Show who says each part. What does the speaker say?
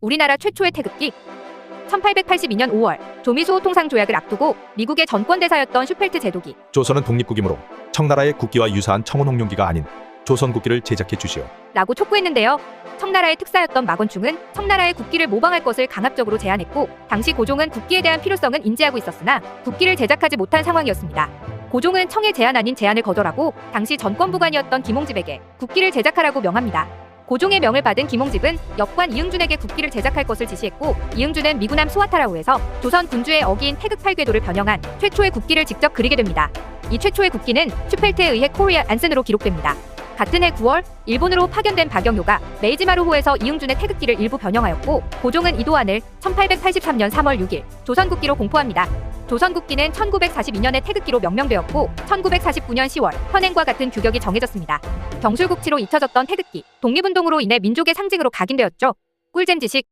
Speaker 1: 우리나라 최초의 태극기 1882년 5월 조미수호 통상 조약을 앞두고 미국의 전권 대사였던 슈펠트 제독이
Speaker 2: 조선은 독립국이므로 청나라의 국기와 유사한 청운 홍룡기가 아닌 조선 국기를 제작해 주시오.
Speaker 1: 라고 촉구했는데요. 청나라의 특사였던 마건충은 청나라의 국기를 모방할 것을 강압적으로 제안했고 당시 고종은 국기에 대한 필요성은 인지하고 있었으나 국기를 제작하지 못한 상황이었습니다. 고종은 청의 제안 아닌 제안을 거절하고 당시 전권부관이었던 김홍집에게 국기를 제작하라고 명합니다. 고종의 명을 받은 김홍집은 역관 이응준에게 국기를 제작할 것을 지시했고 이응준은 미군함 수와타라우에서 조선 군주의 어기인 태극 팔궤도를 변형한 최초의 국기를 직접 그리게 됩니다. 이 최초의 국기는 슈펠트에 의해 코리아 안슨으로 기록됩니다. 같은 해 9월 일본으로 파견된 박영효가 메이지마루호에서 이응준의 태극기를 일부 변형하였고 고종은 이 도안을 1883년 3월 6일 조선 국기로 공포합니다. 조선국기는 1942년에 태극기로 명명되었고 1949년 10월 현행과 같은 규격이 정해졌습니다. 경술국치로 잊혀졌던 태극기, 독립운동으로 인해 민족의 상징으로 각인되었죠. 꿀잼 지식